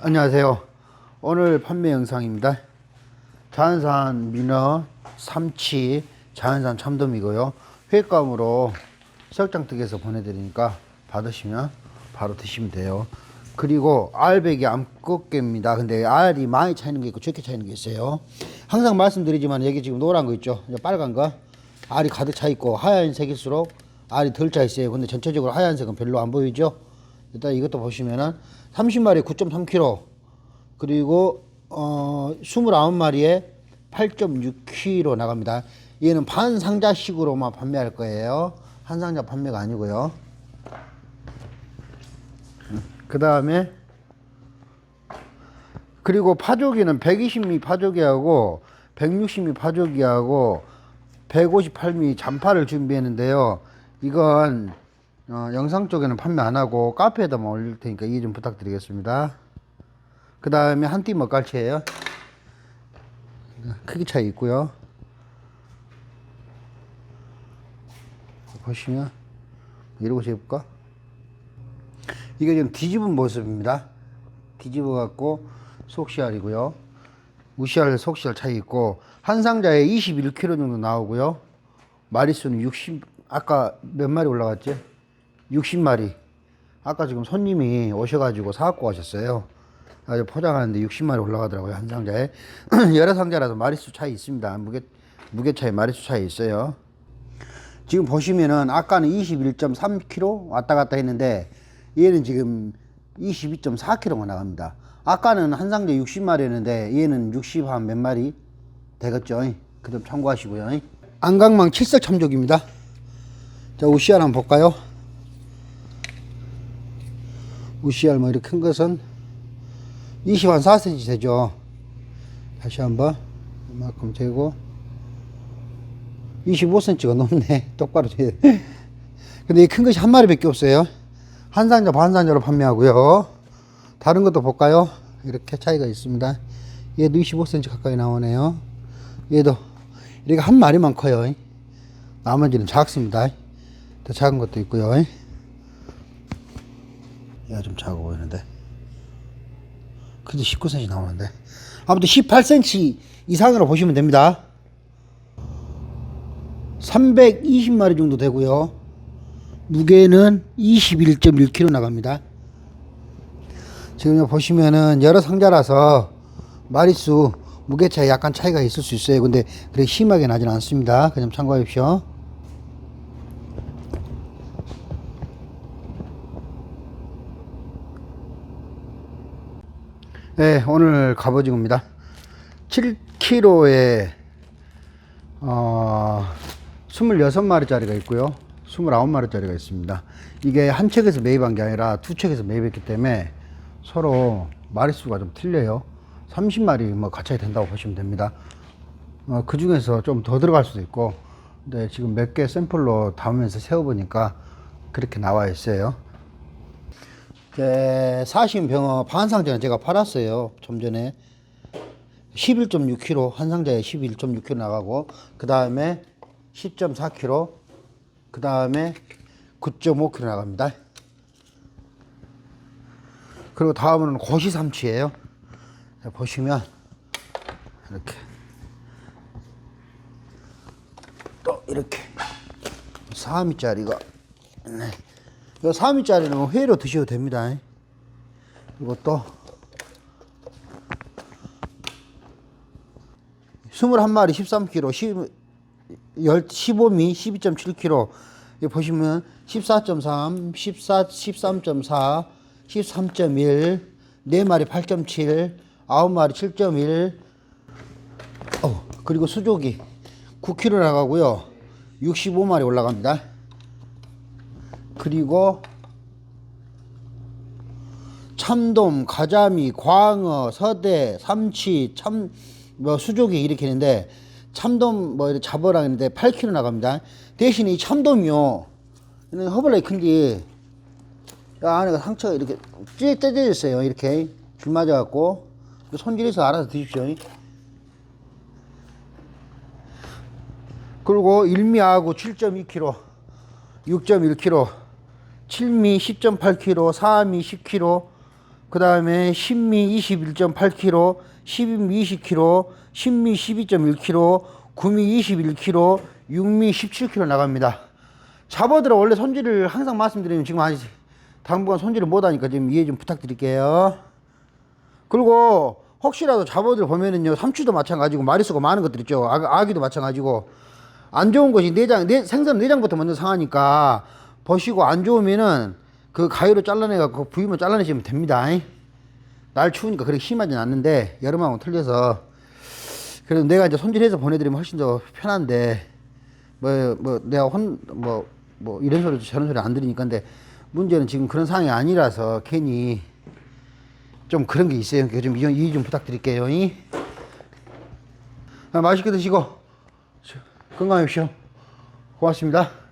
안녕하세요. 오늘 판매 영상입니다. 자연산 민어, 삼치, 자연산 참돔이고요. 회감으로 설장특에서 보내드리니까 받으시면 바로 드시면 돼요. 그리고 알배기 암꽃게입니다. 근데 알이 많이 차이는 게 있고 적게 차이는 게 있어요. 항상 말씀드리지만 여기 지금 노란 거 있죠? 빨간 거 알이 가득 차 있고 하얀색일수록 알이 덜 차 있어요. 근데 전체적으로 하얀색은 별로 안 보이죠? 일단 이것도 보시면은 30마리에 9.3kg 그리고 어 29마리에 8.6kg 나갑니다. 얘는 반 상자식으로만 판매할 거예요. 한 상자 판매가 아니고요. 그 다음에 그리고 파조기는 120mm 파조기하고 160mm 파조기하고 158mm 잔파를 준비했는데요. 이건 어, 영상 쪽에는 판매 안 하고 카페에다만 올릴 테니까 이해 좀 부탁드리겠습니다. 그 다음에 한띠 먹갈치예요. 크기 차이 있고요. 보시면 이러고 재볼까? 이게 지금 뒤집은 모습입니다. 뒤집어 갖고 속시알이고요. 우시알, 속시알 차이 있고 한 상자에 21kg 정도 나오고요. 마리수는 60 아까 몇 마리 올라갔지? 60마리. 아까 지금 손님이 오셔가지고 사갖고 가셨어요. 아주 포장하는데 60마리 올라가더라고요 한 상자에. 여러 상자라서 마리수 차이 있습니다. 무게 무게 차이, 마리수 차이 있어요. 지금 보시면은 아까는 21.3kg 왔다 갔다 했는데 얘는 지금 22.4kg가 나갑니다. 아까는 한 상자 60마리였는데 얘는 60 한 몇 마리 되겠죠. 그 점 참고하시고요. 안강망 칠색 참족입니다. 자, 우시알 한번 볼까요? 우시알 뭐 이렇게 큰 것은 20한 4cm 되죠. 다시 한번 이만큼 재고 25cm가 넘네. 똑바로 돼. 근데 이 큰 것이 한 마리밖에 없어요. 한 상자 반 상자로 판매하고요. 다른 것도 볼까요? 이렇게 차이가 있습니다. 얘도 25cm 가까이 나오네요. 얘도 이렇게 한 마리만 커요. 나머지는 작습니다. 더 작은 것도 있고요. 얘가 좀 작아 보이는데. 그래도 19cm 나오는데. 아무튼 18cm 이상으로 보시면 됩니다. 320마리 정도 되고요. 무게는 21.1kg 나갑니다. 지금 보시면은 여러 상자라서 마리수 무게 차이 약간 차이가 있을 수 있어요. 근데 그렇게 심하게 나진 않습니다. 그 점 참고하십시오. 네, 오늘 갑오징어입니다. 7kg에 어, 26마리짜리가 있고요. 29마리짜리가 있습니다. 이게 한 책에서 매입한 게 아니라 두 책에서 매입했기 때문에 서로 마리수가 좀 틀려요. 30마리 뭐 가차이 된다고 보시면 됩니다. 어, 그 중에서 좀 더 들어갈 수도 있고, 근데 지금 몇 개 샘플로 담으면서 세워보니까 그렇게 나와 있어요. 제 사신 병어 반 상자는 제가 팔았어요. 좀 전에. 11.6kg 한 상자에 11.6kg 나가고 그 다음에 10.4kg 그 다음에 9.5kg 나갑니다. 그리고 다음은 고시 삼치예요. 자, 보시면 이렇게 또 이렇게 4미짜리가 네. 이 4미짜리는 회로 드셔도 됩니다. 또 21마리 13kg, 10, 15미 12.7kg. 여기 보시면 14.3, 14, 13.4, 13.1, 4마리 8.7, 9마리 7.1, 어, 그리고 수족이 9kg 나가고요. 65마리 올라갑니다. 그리고 참돔, 가자미, 광어, 서대, 삼치, 참, 뭐 수족이 이렇게 있는데 참돔 뭐 잡으라 했는데 8kg 나갑니다. 대신에 이 참돔이요. 허벌나게 큰지 안에가 상처가 이렇게 찢 찢어져 있어요. 이렇게 줄 맞아갖고 손질해서 알아서 드십시오. 그리고 일미하고 7.2kg, 6.1kg 7미 10.8kg, 4미 10kg, 그 다음에 10미 21.8kg, 12미 20kg, 10미 12.1kg, 9미 21kg, 6미 17kg 나갑니다. 잡어들어 원래 손질을 항상 말씀드리면 지금 아직 당분간 손질을 못하니까 좀 이해 좀 부탁드릴게요. 그리고 혹시라도 잡어들 보면은요 삼치도 마찬가지고 마리수가 많은 것들 있죠 아, 아기도 마찬가지고 안 좋은 것이 내장 내, 생선 내장부터 먼저 상하니까 보시고 안 좋으면은 그 가위로 잘라내 갖고 부위만 잘라내시면 됩니다 날 추우니까 그렇게 심하진 않는데 여름하고 틀려서 그래도 내가 이제 손질해서 보내드리면 훨씬 더 편한데 뭐 뭐 내가 혼뭐뭐 이런 소리 저런 소리 안 들으니까 근데 문제는 지금 그런 상황이 아니라서 괜히 좀 그런 게 있어요. 그좀 이해 이해 좀 부탁드릴게요. 이? 아, 맛있게 드시고 건강하십시오. 고맙습니다.